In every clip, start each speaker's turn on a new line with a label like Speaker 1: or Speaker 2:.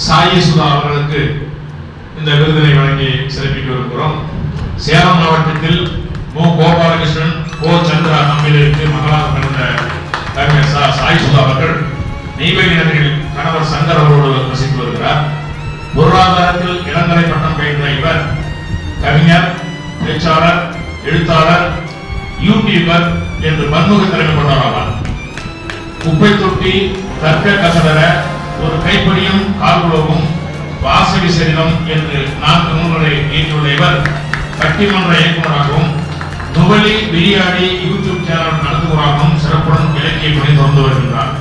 Speaker 1: சாயி சுதா அவர்களுக்கு இந்த விருதினை வழங்கி சிறப்பிக்க வருகிறோம் சேலம் மாவட்டத்தில் மு. கோபாலகிருஷ்ணன் கோ. சந்திரா தம்பிகளுக்கு மகளாக பிறந்த கவிஞர் சா. சாய் சுதா அவர்கள் நெய்வேலி நகரில் கணவர் சங்கர் அவர்களோடு வசித்து வருகிறார். பொருளாதாரத்தில் இளங்கலை பட்டம் பயின்ற இவர் கவிஞர் பேச்சாளர் எழுத்தாளர் யூடியூபர் என்று பன்முக திறமை கொண்டவர் ஆவார் குப்பை தொட்டி தர்க்க கசடர ஒரு கைப்படியும் கால்குலவும் வாசவி சரிதம் என்று நான்கு நூல்களை இயற்றியுள்ள இவர் பட்டிமன்ற இயக்குநராகவும் நுவலி விரியாடி யூடியூப் சேனல் நடத்துவராகவும் சிறப்புடன் இலக்கிய பணி தொடர்ந்து வருகின்றார்.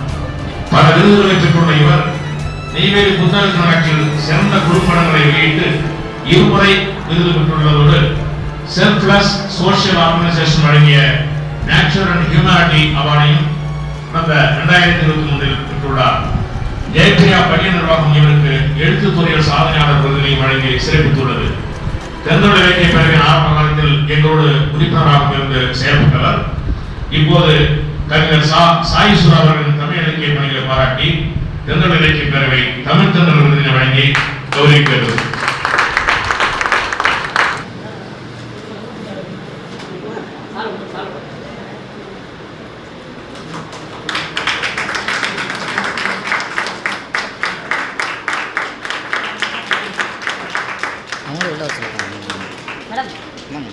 Speaker 1: பல விருதுகளை பெற்றுள்ள இவர் நெய்வேலி புத்தக கணக்கில் சிறந்த குறும்படங்களை வெளியிட்டு இருமுறை விருது பெற்றுள்ளதோடு செல்ஃப்லஸ் சோஷியல் ஆர்கனைசேஷன் வழங்கிய நேச்சுரல் அண்ட் ஹியூமனிட்டி அவார்டையும் கடந்த இரண்டாயிரத்தி இருபத்தி மூன்றில் பெற்றுள்ளார். காமராஜ் இவருக்கு எழுத்துத்துறையில் சாதனையாளர் விருதினை வழங்கி சிறப்பித்துள்ளது. திறந்தோட வேலை பேரவை ஆரம்ப காலத்தில் எங்களோடு உறுப்பினராக இருந்து செயல்பட்டவர். இப்போது கவிஞர் சா சாயீஸ்வரர் அவர்களின் தமிழ் இலக்கிய பணிகளை பாராட்டி திறந்தோட இலக்கிய பேரவை தமிழ் திறந்தோட விருதினை வழங்கி கௌரவிக்கிறது. Thank you. আমার ওটা আছে ম্যাডাম